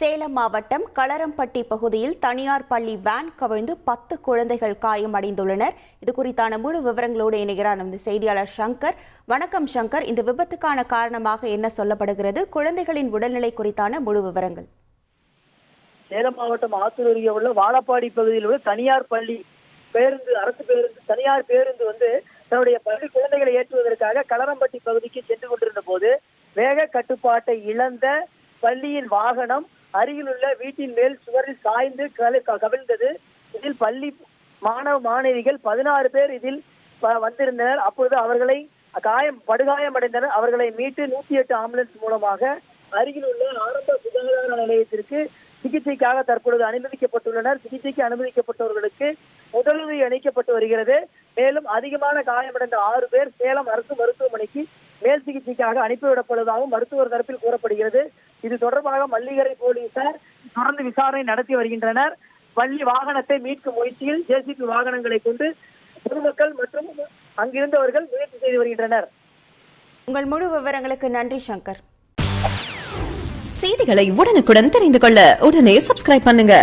சேலம் மாவட்டம் களரம்பட்டி பகுதியில் தனியார் பள்ளி வேன் கவிழ்ந்து பத்து குழந்தைகள் காயமடைந்துள்ளனர் இது குறித்தான முழு விவரங்களோடு இணைகிறார் நமது செய்தியாளர் சங்கர். வணக்கம் சங்கர். இந்த விபத்துக்கான காரணமாக என்ன சொல்லப்படுகிறது? குழந்தைகளின் உடல்நிலை குறித்தான முழு விவரங்கள். சேலம் மாவட்டம் ஆத்தூர் அருகே உள்ள வாழப்பாடி பகுதியில் உள்ள தனியார் பள்ளி பேருந்து அரசு பேருந்து தனியார் பேருந்து வந்து தன்னுடைய பள்ளி குழந்தைகளை ஏற்றுவதற்காக களரம்பட்டி பகுதிக்கு சென்று கொண்டிருந்த போது வேக கட்டுப்பாட்டை இழந்த பள்ளியின் வாகனம் அருகிலுள்ள வீட்டின் மேல் சுவரில் சாய்ந்து க- கவிழ்ந்தது. இதில் பள்ளி மாணவ மாணவிகள் பதினாறு பேர் இதில் வந்திருந்தனர். அப்பொழுது அவர்களை காயம் படுகாயமடைந்தனர். அவர்களை மீட்டு நூத்தி எட்டு ஆம்புலன்ஸ் மூலமாக அருகில் உள்ள ஆரம்ப சுகாதார நிலையத்திற்கு சிகிச்சைக்காக தற்பொழுது அனுமதிக்கப்பட்டுள்ளனர். சிகிச்சைக்கு அனுமதிக்கப்பட்டவர்களுக்கு முதலுதவி அளிக்கப்பட்டு வருகிறது. மேலும் அதிகமான காயமடைந்த ஆறு பேர் சேலம் அரசு மருத்துவமனைக்கு மேல் சிகிச்சைக்காக அனுப்பிவிடப்படுவதாகவும் மருத்துவர் தரப்பில் கூறப்படுகிறது. இது தொடர்பாக மல்லிகரை போலீசார் தொடர்ந்து விசாரணை நடத்தி வருகின்றனர். பள்ளி வாகனத்தை மீட்கும் முயற்சியில் ஜேசிபி வாகனங்களை கொண்டு பொதுமக்கள் மற்றும் அங்கிருந்தவர்கள் முயற்சி செய்து வருகின்றனர். உங்கள் முழு விவரங்களுக்கு நன்றி சங்கர். செய்திகளை உடனுக்குடன் தெரிந்து கொள்ள உடனே சப்ஸ்கிரைப் பண்ணுங்க.